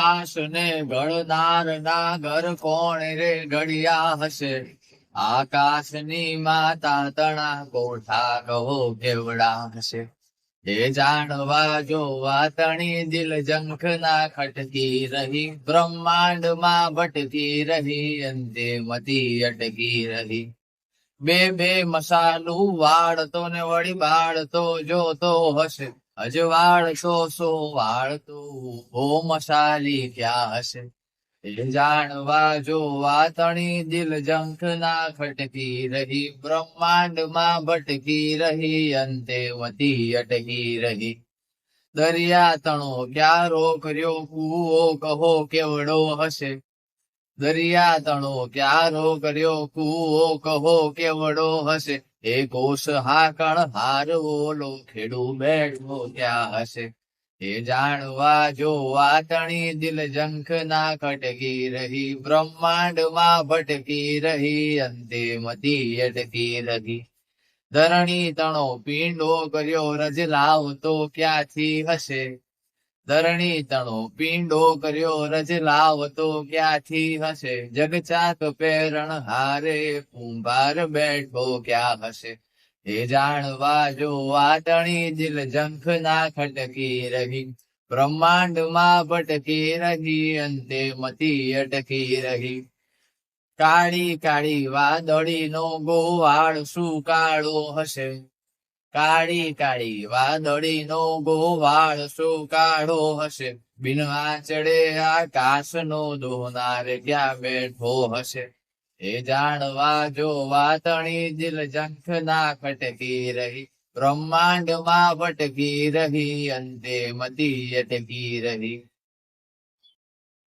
આકાશ ને ગળનાર ના ઘર કોણ રે ઘડિયા હશે? આકાશની માતા તણા કોઠા કહો કેવડા હશે. એ જાણવા જોવા તણી દિલ જંખ ના ખટકી રહી બ્રહ્માંડમાં ભટકી રહી, અંતે મતી અટકી રહી. બે બે મસાલું વાળતો ને વળી બાળતો જોતો હશે. અજવાળતો સો વાળતો ઓ મસાલી ક્યાં હશે? જાણવા જોવા તણી દિલ જંખ ના ખટકી રહી બ્રહ્માંડમાં ભટકી રહી, અંતે વતી અટકી રહી. દરિયા તણો ક્યારો કર્યો કૂવો કહો કેવડો હશે? દરિયા તણો ક્યારો કર્યો કૂવો? કહો કેવડો હશે? એ કોષ હાકણ ઓલો ખેડૂ બેઠો ક્યાં હશે? એ જાણવા જોવા તણી દિલ જંખ ના ખટકી રહી બ્રહ્માંડમાં ભટકી રહી, અંતે મતી અટકી રહી. ધરણી તણો પીંડો કર્યો, રજ લાવતો ક્યાંથી હશે? ધરણી તણો, પીંડો કર્યો રજ લાવતો ક્યાંથી હશે? જગચાક પેરણ હારે કુંભાર બેઠો ક્યાં હશે? એ જાણવા જો વાતણી દિલ જંખ ના ખટકી રહી બ્રહ્માંડમાં ભટકી રહી, અંતે મતી અટકી રહી. કાળી કાળી વાદળી નો ગોવાળ શું કાળો હશે. કાળી કાળી વાદળી નો ગોવાળ શું કાળો હશે. બિન આંચળે આકાશ નો દોનાર ક્યાં બેઠો હશે? એ જાણવા જો વાતણી દિલ જંખ ના ખટકી રહી. બ્રહ્માંડમાં ભટકી રહી, અંતે મતી અટકી રહી.